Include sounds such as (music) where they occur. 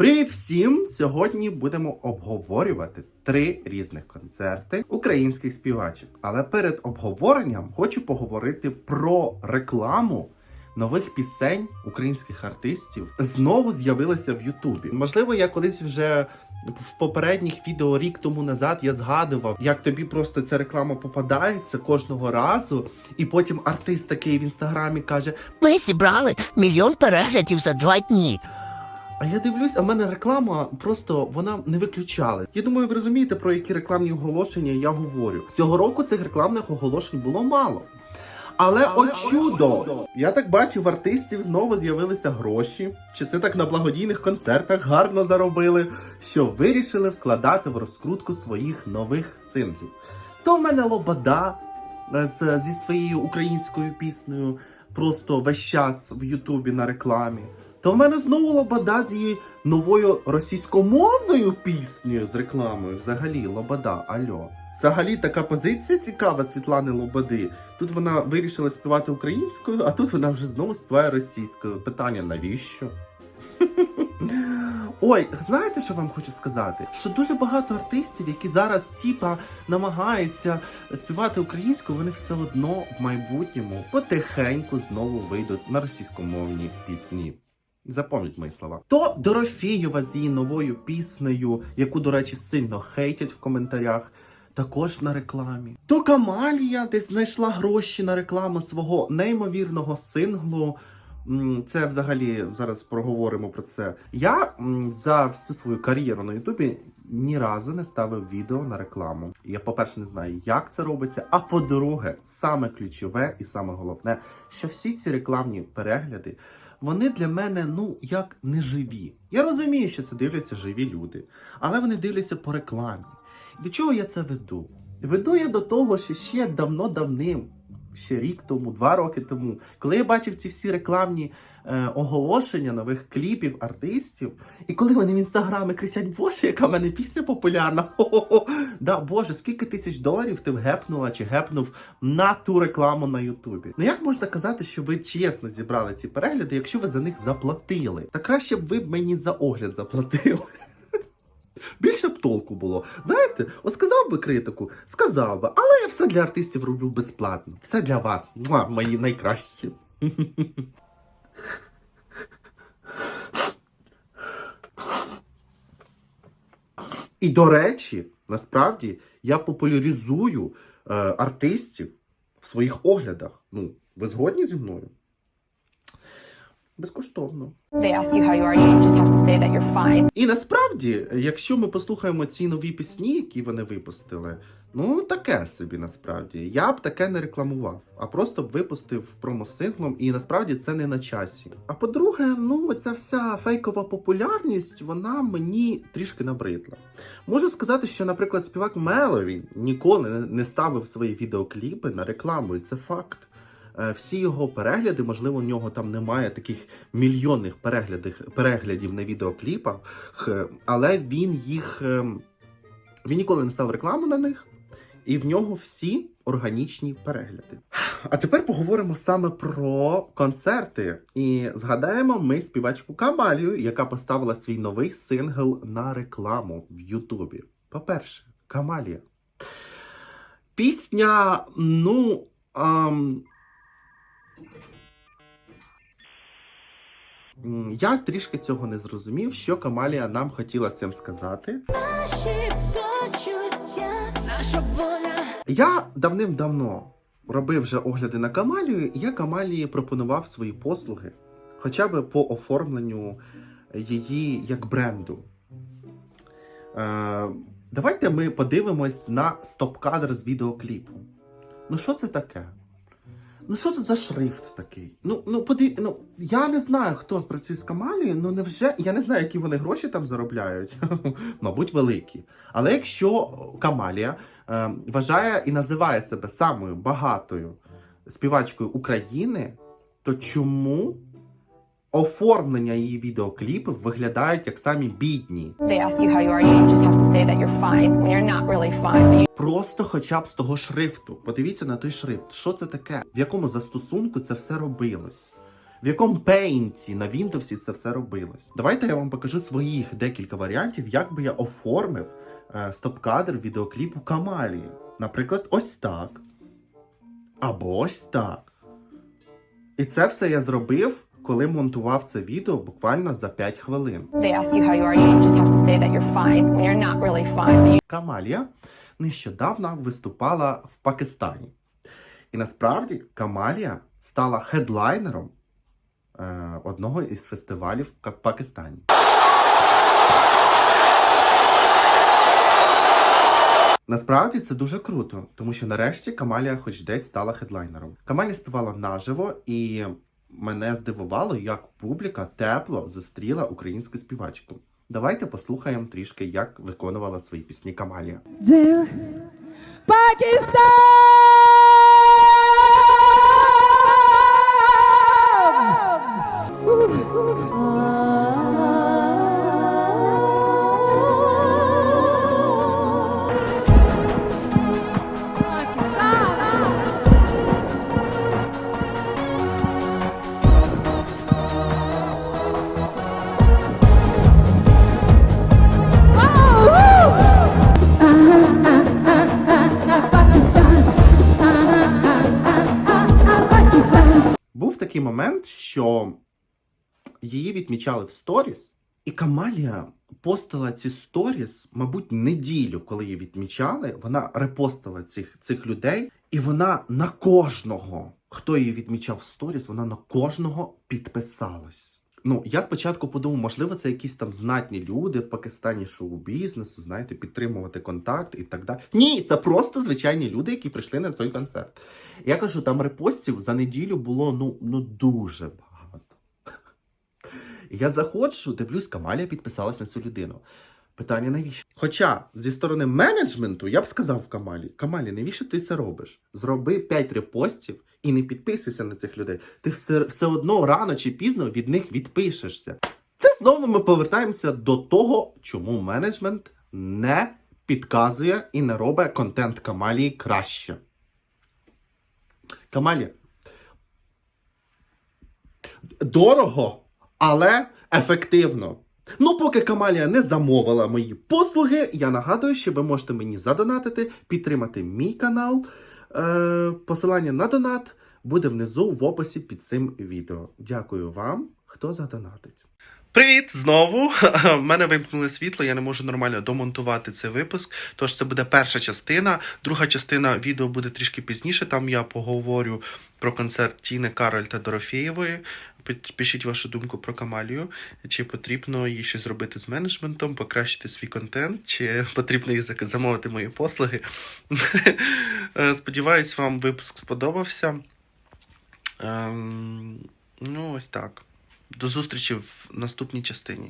Привіт всім! Сьогодні будемо обговорювати три різних концерти українських співачок. Але перед обговоренням хочу поговорити про рекламу нових пісень українських артистів. Знову з'явилася в Ютубі. Можливо, я колись вже в попередніх відео рік тому назад я згадував, як тобі просто ця реклама попадається кожного разу, і потім артист такий в інстаграмі каже: Ми зібрали мільйон переглядів за два дні. А я дивлюсь, а в мене реклама просто вона не виключала. Я думаю, ви розумієте, про які рекламні оголошення я говорю. Цього року цих рекламних оголошень було мало. Але, о чудо! Я так бачу, в артистів знову з'явилися гроші. Чи це так на благодійних концертах гарно заробили, що вирішили вкладати в розкрутку своїх нових синглів. То в мене Лобода е, з, зі своєю українською піснею просто весь час в Ютубі на рекламі. То в мене знову Лобода з її новою російськомовною піснею з рекламою. Взагалі, Лобода, альо. Взагалі така позиція цікава Світлани Лободи. Тут вона вирішила співати українською, а тут вона вже знову співає російською. Питання навіщо? (laughs) Ой, знаєте, що вам хочу сказати? Що дуже багато артистів, які зараз типа намагаються співати українською, вони все одно в майбутньому потихеньку знову вийдуть на російськомовні пісні. Запам'ятайте мої слова. То Дорофєєва з її новою піснею, яку, до речі, сильно хейтять в коментарях, також на рекламі. То Камалія десь знайшла гроші на рекламу свого неймовірного синглу. Це взагалі зараз проговоримо про це. Я за всю свою кар'єру на Ютубі ні разу не ставив відео на рекламу. Я, по-перше, не знаю, як це робиться. А по-друге, саме ключове і саме головне, що всі ці рекламні перегляди вони для мене ну як не живі. Я розумію, що це дивляться живі люди, але вони дивляться по рекламі. До чого я це веду? Веду я до того, що ще давно-давним, ще рік тому, два роки тому, коли я бачив ці всі рекламні е, оголошення нових кліпів артистів, і коли вони в інстаграмі кричать, Боже, яка в мене пісня популярна! Хо-хо-хо! Да, Боже, скільки тисяч доларів ти вгепнула чи гепнув на ту рекламу на Ютубі? Ну як можна казати, що ви чесно зібрали ці перегляди, якщо ви за них заплатили? Та краще б ви б мені за огляд заплатили. Більше б толку було. Знаєте, от сказав би критику, сказав би, але я все для артистів роблю безплатно. Все для вас, мої найкращі. І до речі, насправді я популяризую е, артистів в своїх оглядах. Ну, ви згодні зі мною? Безкоштовно. They ask you how you are, you just have to say that you're fine. І насправді, якщо ми послухаємо ці нові пісні, які вони випустили, ну таке собі насправді. Я б таке не рекламував, а просто б випустив промо-синглом, і насправді це не на часі. А по-друге, ну ця вся фейкова популярність, вона мені трішки набридла. Можу сказати, що, наприклад, співак Меловін ніколи не- ставив свої відеокліпи на рекламу, і це факт. Е, Всі його перегляди, можливо, у нього там немає таких мільйонних переглядів, переглядів на відеокліпах, але він їх ем, він ніколи не став рекламу на них, і в нього всі органічні перегляди. А тепер поговоримо саме про концерти. І згадаємо ми співачку Камалію, яка поставила свій новий сингл на рекламу в Ютубі. По-перше, Камалія. Пісня, ну. Ам... Я трішки цього не зрозумів, що Камалія нам хотіла цим сказати. Наші наша воля. Я давним-давно робив вже огляди на Камалію, і я Камалії пропонував свої послуги, хоча б по оформленню її як бренду. Е, давайте ми подивимось на стоп-кадр з відеокліпу. Ну, що це таке? Ну, що це за шрифт такий? Ну, ну, подив... ну я не знаю, хто працює з Камалією, ну невже. Я не знаю, які вони гроші там заробляють. (laughs) Мабуть, великі. Але якщо Камалія е, вважає і називає себе самою багатою співачкою України, то чому оформлення її відеокліпів виглядають як самі бідні? Просто хоча б з того шрифту. Подивіться на той шрифт. Що це таке? В якому застосунку це все робилось? В якому пейнті на Windows це все робилось. Давайте я вам покажу своїх декілька варіантів, як би я оформив е, стоп-кадр відеокліпу Камалії. Наприклад, ось так. Або ось так. І це все я зробив, коли монтував це відео буквально за 5 хвилин. Камалія нещодавно виступала в Пакистані. І насправді Камалія стала хедлайнером е, одного із фестивалів в Пакистані. Насправді це дуже круто, тому що нарешті Камалія хоч десь стала хедлайнером. Камалія співала наживо, і мене здивувало, як публіка тепло зустріла українську співачку. Давайте послухаємо трішки, як виконувала свої пісні Камалія. Пакистан! Її відмічали в сторіс, і Камалія постила ці сторіс, мабуть, неділю, коли її відмічали. Вона репостила цих, цих людей, і вона на кожного, хто її відмічав в сторіс, вона на кожного підписалась. Ну, я спочатку подумав, можливо, це якісь там знатні люди в Пакистані шоу-бізнесу, знаєте, підтримувати контакт і так далі. Ні, це просто звичайні люди, які прийшли на той концерт. Я кажу, там репостів за неділю було ну, ну дуже багато. Я заходжу, дивлюсь, Камалія підписалась на цю людину. Питання навіщо? Хоча зі сторони менеджменту я б сказав Камалі: Камалі, навіщо ти це робиш? Зроби 5 репостів і не підписуйся на цих людей. Ти все, все одно рано чи пізно від них відпишешся. Це знову ми повертаємося до того, чому менеджмент не підказує і не робить контент Камалії краще. Камалі. Дорого, але ефективно. Ну, поки Камалія не замовила мої послуги, я нагадую, що ви можете мені задонатити, підтримати мій канал. Е, посилання на донат буде внизу в описі під цим відео. Дякую вам, хто задонатить. Привіт знову. (laughs) В мене вимкнули світло, я не можу нормально домонтувати цей випуск. Тож це буде перша частина. Друга частина відео буде трішки пізніше. Там я поговорю про концерт Тіни Кароль та Дорофєєвої. Пишіть вашу думку про Камалію. Чи потрібно їй щось зробити з менеджментом, покращити свій контент, чи потрібно їй замовити мої послуги. Е, Сподіваюсь, вам випуск сподобався. Ем, Ну, ось так. До зустрічі в наступній частині.